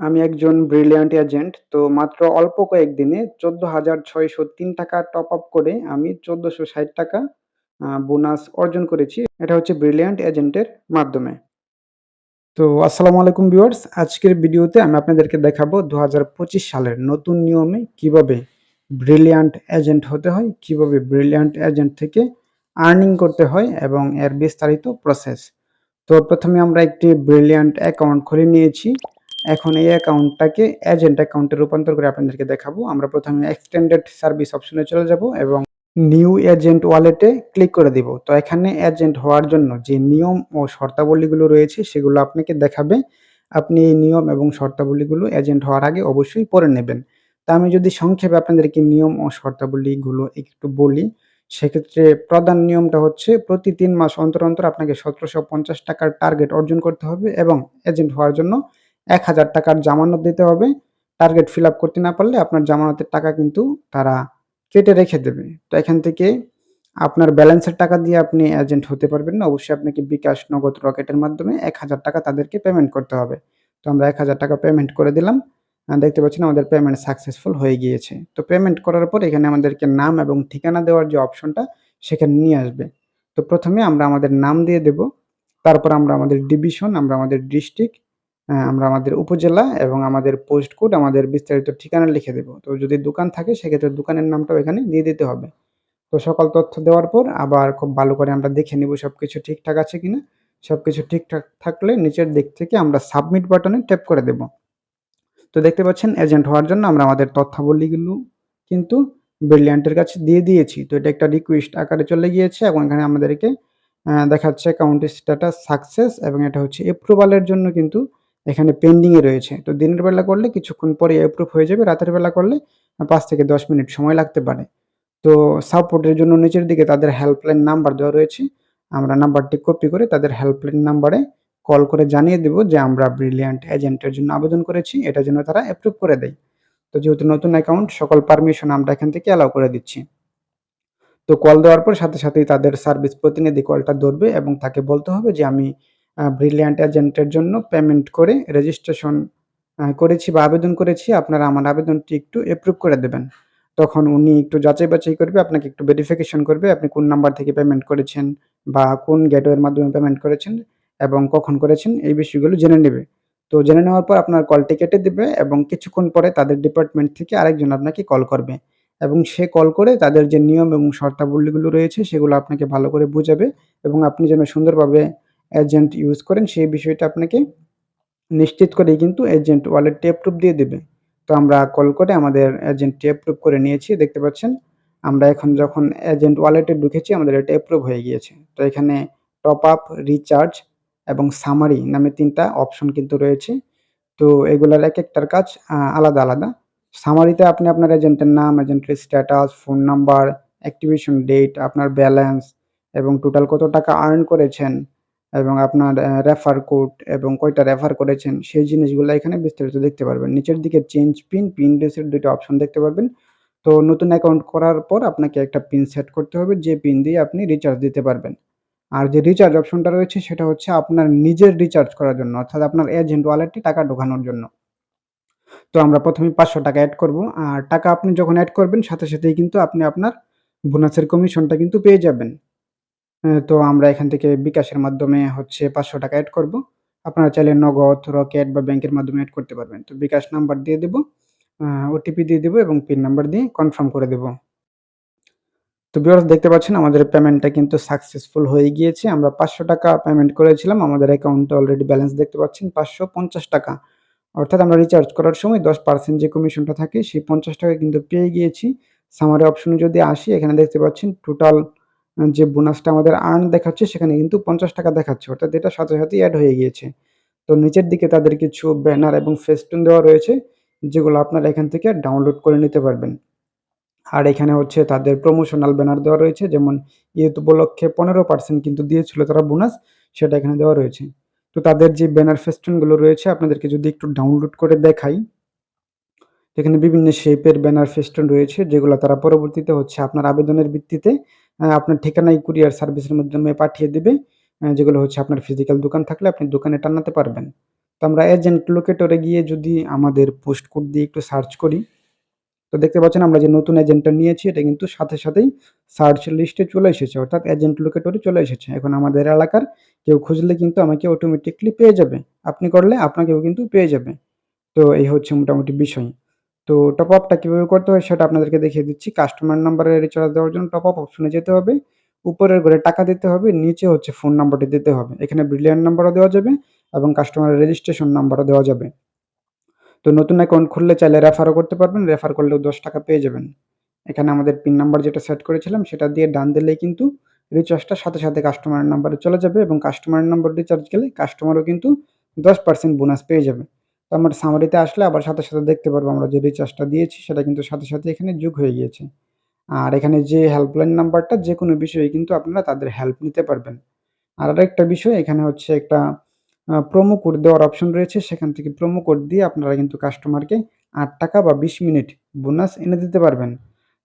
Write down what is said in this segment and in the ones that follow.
আমি একজন brilliant agent. তো মাত্র অল্প কয়েকদিনে ১৪,৬০৩ টাকা টপ আপ করে আমি ১৪৬০ টাকা আ বোনাস অর্জন করেছি। এটা হচ্ছে ব্রিলিয়ান্ট এজেন্টের মাধ্যমে। তো আসসালামু আলাইকুম ভিউয়ার্স। আজকের ভিডিওতে আমি আপনাদেরকে দেখাবো ২০২৫ সালের নতুন নিয়মে কীভাবে ব্রিলিয়ান্ট এজেন্ট হতে হয়, কীভাবে ব্রিলিয়ান্ট এজেন্ট থেকে আর্নিং করতে হয় এবং এর বিস্তারিত প্রসেস। তো প্রথমে আমরা একটি ব্রিলিয়ান্ট অ্যাকাউন্ট খুলে নিয়েছি। এখন এই অ্যাকাউন্টটাকে এজেন্ট অ্যাকাউন্টে রূপান্তর করে আপনাদেরকে দেখাবো। আমরা প্রথমে এক্সটেন্ডেড সার্ভিস অপশনে চলে যাব এবং নিউ এজেন্ট ওয়ালেটে ক্লিক করে দিব। তো এখানে এজেন্ট হওয়ার জন্য যে নিয়ম ও শর্তাবলীগুলো রয়েছে সেগুলো আপনাকে দেখাবে। আপনি এই নিয়ম এবং শর্তাবলীগুলো এজেন্ট হওয়ার আগে অবশ্যই পড়ে নেবেন। তা আমি যদি সংক্ষেপে আপনাদেরকে নিয়ম ও শর্তাবলীগুলো একটু বলি, সেক্ষেত্রে প্রধান নিয়মটা হচ্ছে প্রতি তিন মাস অন্তর, অন্তর আপনাকে ১৭৫০ টাকার টার্গেট অর্জন করতে হবে এবং এজেন্ট হওয়ার জন্য ১,০০০ টাকার জামানত দিতে হবে। টার্গেট ফিল আপ করতে না পারলে আপনার জামানতের টাকা কিন্তু তারা কেটে রেখে দেবে। তো এখান থেকে আপনার ব্যালেন্সের টাকা দিয়ে আপনি এজেন্ট হতে পারবেন না। অবশ্যই আপনাকে বিকাশ, নগদ, রকেটের মাধ্যমে ১,০০০ টাকা তাদেরকে পেমেন্ট করতে হবে। তো আমরা ১,০০০ টাকা পেমেন্ট করে দিলাম। দেখতে পাচ্ছেন আমাদের পেমেন্ট সাকসেসফুল হয়ে গিয়েছে। তো পেমেন্ট করার পর এখানে আমাদেরকে নাম এবং ঠিকানা দেওয়ার যে অপশনটা সেখানে নিয়ে আসবে। তো প্রথমে আমরা আমাদের নাম দিয়ে দেব। তারপর আমরা আমাদের ডিভিশন, আমরা আমাদের ডিস্ট্রিক্ট, আমরা আমাদের উপজেলা এবং আমাদের পোস্ট কোড, আমাদের বিস্তারিত ঠিকানা লিখে দেব। তো যদি দোকান থাকে সেক্ষেত্রে দোকানের নামটাও এখানে দিয়ে দিতে হবে। তো সকল তথ্য দেওয়ার পর আবার খুব ভালো করে আমরা দেখে নিব সবকিছু ঠিকঠাক আছে কিনা। সবকিছু ঠিকঠাক থাকলে নিচের দিক থেকে আমরা সাবমিট বাটনে ট্যাপ করে দেব। তো দেখতে পাচ্ছেন এজেন্ট হওয়ার জন্য আমরা আমাদের তথ্যাবলীগুলো কিন্তু ব্রিলিয়ান্টের কাছে দিয়ে দিয়েছি। তো এটা একটা রিকোয়েস্ট আকারে চলে গিয়েছে এবং এখানে আমাদেরকে দেখাচ্ছে অ্যাকাউন্ট স্ট্যাটাস সাকসেস এবং এটা হচ্ছে অ্যাপ্রুভাল এর জন্য কিন্তু এখানে পেন্ডিংয়ে রয়েছে। তো দিনের বেলা করলে কিছুক্ষণ পরে অ্যাপ্রুভ হয়ে যাবে। রাতের বেলা করলে পাঁচ থেকে ১০ মিনিট সময় লাগতে পারে। তো সাপোর্টের জন্য নিচের দিকে তাদের হেল্পলাইন নাম্বার দেওয়া রয়েছে। আমরা নাম্বারটি কপি করে তাদের হেল্পলাইন নাম্বারে কল করে জানিয়ে দেব যে আমরা ব্রিলিয়ান্ট এজেন্টের জন্য আবেদন করেছি। এটা জন্য তারা অ্যাপ্রুভ করে দেয়। তো যেহেতু নতুন অ্যাকাউন্ট সকল পারমিশন আমরা এখান থেকে অ্যালাউ করে দিচ্ছি। তো কল দেওয়ার পর সাথে সাথেই তাদের সার্ভিস প্রতিনিধি কলটা ধরবে এবং তাকে বলতে হবে যে আমি ব্রিলিয়ান্ট এজেন্টের জন্য পেমেন্ট করে রেজিস্ট্রেশন করেছি বা আবেদন করেছি। আপনারা আমার আবেদনটি একটু অ্যাপ্রুভ করে দেবেন। তখন উনি একটু যাচাই-বাছাই করবে, আপনাকে একটু ভেরিফিকেশন করবে। আপনি কোন নাম্বার থেকে পেমেন্ট করেছেন বা কোন গেটওয়ের মাধ্যমে পেমেন্ট করেছেন এবং কখন করেছেন এই বিষয়গুলো জেনে নেবে। তো জেনে নেওয়ার পর আপনার কলটি কেটে দেবে এবং কিছুক্ষণ পরে তাদের ডিপার্টমেন্ট থেকে আরেকজন আপনাকে কল করবে এবং সে কল করে তাদের যে নিয়ম এবং শর্তাবলীগুলো রয়েছে সেগুলো আপনাকে ভালো করে বুঝাবে এবং আপনি যেন সুন্দরভাবে এজেন্ট ইউজ করেন সেই বিষয়টা আপনাকে নিশ্চিত করেই কিন্তু এজেন্ট ওয়ালেটটি অ্যাপ্রুভ দিয়ে দিবে। তো আমরা কল করে আমাদের এজেন্টটি অ্যাপ্রুভ করে নিয়েছি। দেখতে পাচ্ছেন আমরা এখন যখন এজেন্ট ওয়ালেটে ঢুকেছি আমাদের এটা অ্যাপ্রুভ হয়ে গিয়েছে। তো এখানে টপ আপ, রিচার্জ এবং সামারি নামে ৩ টা অপশন কিন্তু রয়েছে। তো এগুলার এক একটার কাজ আলাদা, আলাদা। সামারিতে আপনি আপনার এজেন্টের নাম, এজেন্টের status, phone number, activation date, আপনার ব্যালেন্স এবং টোটাল কত টাকা আর্ন করেছেন এবং আপনার রেফার কোড এবং কয়টা রেফার করেছেন সেই জিনিসগুলো এখানে বিস্তারিত দেখতে পারবেন। নিচের দিকে চেঞ্জ পিন, পিন রিসেট ২ টা অপশন দেখতে পারবেন। তো নতুন অ্যাকাউন্ট করার পর আপনাকে একটা পিন সেট করতে হবে যে পিন দিয়ে আপনি রিচার্জ দিতে পারবেন। আর যে রিচার্জ অপশনটা রয়েছে সেটা হচ্ছে আপনার নিজের রিচার্জ করার জন্য অর্থাৎ আপনার এজেন্ট ওয়ালেটে টাকা ঢোকানোর জন্য। তো আমরা প্রথমে পাঁচশো টাকা অ্যাড করব। আর টাকা আপনি যখন অ্যাড করবেন সাথে সাথেই কিন্তু আপনি আপনার বোনাসের কমিশনটা কিন্তু পেয়ে যাবেন। তো আমরা এখান থেকে বিকাশের মাধ্যমে হচ্ছে পাঁচশো টাকা অ্যাড করব। আপনারা চাইলে নগদ, রকেট বা ব্যাংকের মাধ্যমে অ্যাড করতে পারবেন। তো বিকাশ নাম্বার দিয়ে দেব, ওটিপি দিয়ে দেবো এবং পিন নাম্বার দিয়ে কনফার্ম করে দেব। তো ভিউয়ার্স দেখতে পাচ্ছেন আমাদের পেমেন্টটা কিন্তু সাকসেসফুল হয়ে গিয়েছে। আমরা ৳৫০০ পেমেন্ট করেছিলাম। আমাদের অ্যাকাউন্টে অলরেডি ব্যালেন্স দেখতে পাচ্ছেন ৳৫৫০ অর্থাৎ আমরা রিচার্জ করার সময় ১০% যে কমিশনটা থাকে সেই ৳৫০ কিন্তু পেয়ে গিয়েছি। সামারি অপশনে যদি আসি এখানে দেখতে পাচ্ছেন টোটাল যে বোনাসটা আমাদের আর্ন দেখাচ্ছে সেখানে কিন্তু ৳৫০ দেখাচ্ছে। অর্থাৎ এটা সাথে, সাথেই অ্যাড হয়ে গিয়েছে। তো নিচের দিকে তাদের কিছু ব্যানার এবং ফেস্টুন দেওয়া রয়েছে যেগুলো আপনারা এখান থেকে ডাউনলোড করে নিতে পারবেন। আর এখানে হচ্ছে তাদের প্রমোশনাল ব্যানার দেওয়া রয়েছে যেমন ঈদ উপলক্ষে ১৫% কিন্তু দিয়েছিল তারা বোনাস সেটা এখানে দেওয়া রয়েছে। তো তাদের যে ব্যানার ফেস্টুনগুলো রয়েছে আপনাদেরকে যদি একটু ডাউনলোড করে দেখাই এখানে বিভিন্ন শেপের ব্যানার ফেস্টুন রয়েছে যেগুলো তারা পরবর্তীতে হচ্ছে আপনার আবেদনের ভিত্তিতে আপনার ঠিকানায় কুরিয়ার সার্ভিসের মাধ্যমে পাঠিয়ে দেবে যেগুলো হচ্ছে আপনার ফিজিক্যাল দোকান থাকলে আপনি দোকানে টানাতে পারবেন। তো আমরা এজেন্ট লোকেটরে গিয়ে যদি আমাদের পোস্ট কোড দিয়ে একটু সার্চ করি, তো দেখতে পাচ্ছেন আমরা যে নতুন এজেন্টটা নিয়েছি, এটা কিন্তু সাথে সাথেই সার্চ লিস্টে চলে এসেছে, অর্থাৎ এজেন্ট লোকেটরে চলে এসেছে। এখন আমাদের এলাকার কেউ খুঁজলে কিন্তু আমাকে অটোমেটিকলি পেয়ে যাবে। আপনি করলে আপনাকেও কিন্তু পেয়ে যাবে। তো এই হচ্ছে মোটামুটি বিষয়। তো টপ আপটা কীভাবে করতে হয় সেটা আপনাদেরকে দেখিয়ে দিচ্ছি। কাস্টমার নাম্বারে রিচার্জ দেওয়ার জন্য টপ আপ অপশনে যেতে হবে। উপরের ঘরে টাকা দিতে হবে, নিচে হচ্ছে ফোন নাম্বারটি দিতে হবে। এখানে ব্রিলিয়ান নাম্বারও দেওয়া যাবে এবং কাস্টমারের রেজিস্ট্রেশন নাম্বারও দেওয়া যাবে। তো নতুন অ্যাকাউন্ট খুললে চাইলে রেফারও করতে পারবেন। রেফার করলেও দশ টাকা পেয়ে যাবেন। এখানে আমাদের পিন নাম্বার যেটা সেট করেছিলাম সেটা দিয়ে ডান দিলেই কিন্তু রিচার্জটা সাথে সাথে কাস্টমারের নাম্বারে চলে যাবে এবং কাস্টমারের নাম্বার রিচার্জ গেলে কাস্টমারও কিন্তু দশ পার্সেন্ট বোনাস পেয়ে যাবে। তো আমার সামারিতে আসলে আবার সাথে সাথে দেখতে পারব আমরা যে রিচার্জটা দিয়েছি, সেটা কিন্তু সাথে সাথে এখানে যোগ হয়ে গিয়েছে। আর এখানে যে হেল্পলাইন নাম্বারটা যে কোনো বিষয়ে কিন্তু আপনারা তাদের হেল্প নিতে পারবেন। আর আরেকটা বিষয়, এখানে হচ্ছে একটা প্রোমো কোড দেওয়ার অপশন রয়েছে। সেখান থেকে প্রোমো কোড দিয়ে আপনারা কিন্তু কাস্টমারকে আট টাকা বা বিশ মিনিট বোনাস এনে দিতে পারবেন।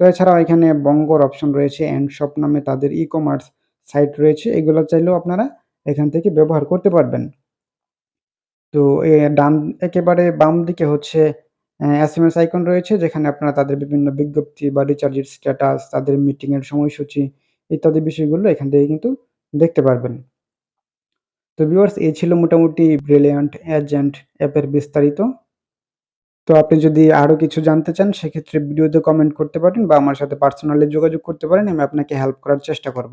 তো এছাড়াও এখানে বঙ্গর অপশন রয়েছে অ্যান্ড শপ নামে তাদের ই কমার্স সাইট রয়েছে। এগুলো চাইলেও আপনারা এখান থেকে ব্যবহার করতে পারবেন। তো, এ ডান, একেবারে বাম দিকে হচ্ছে এস এম এস আইকন রয়েছে, যেখানে আপনারা তাদের বিভিন্ন বিজ্ঞপ্তি বা রিচার্জের স্ট্যাটাস তাদের মিটিংয়ের সময়সূচি ইত্যাদি বিষয়গুলো এখান থেকে কিন্তু দেখতে পারবেন। তো ভিউয়ার্স এই ছিল মোটামুটি ব্রিলিয়ান্ট এজেন্ট অ্যাপের বিস্তারিত। তো আপনি যদি আরও কিছু জানতে চান, সেক্ষেত্রে ভিডিওতে কমেন্ট করতে পারেন বা আমার সাথে পার্সোনালি যোগাযোগ করতে পারেন, আমি আপনাকে হেল্প করার চেষ্টা করব।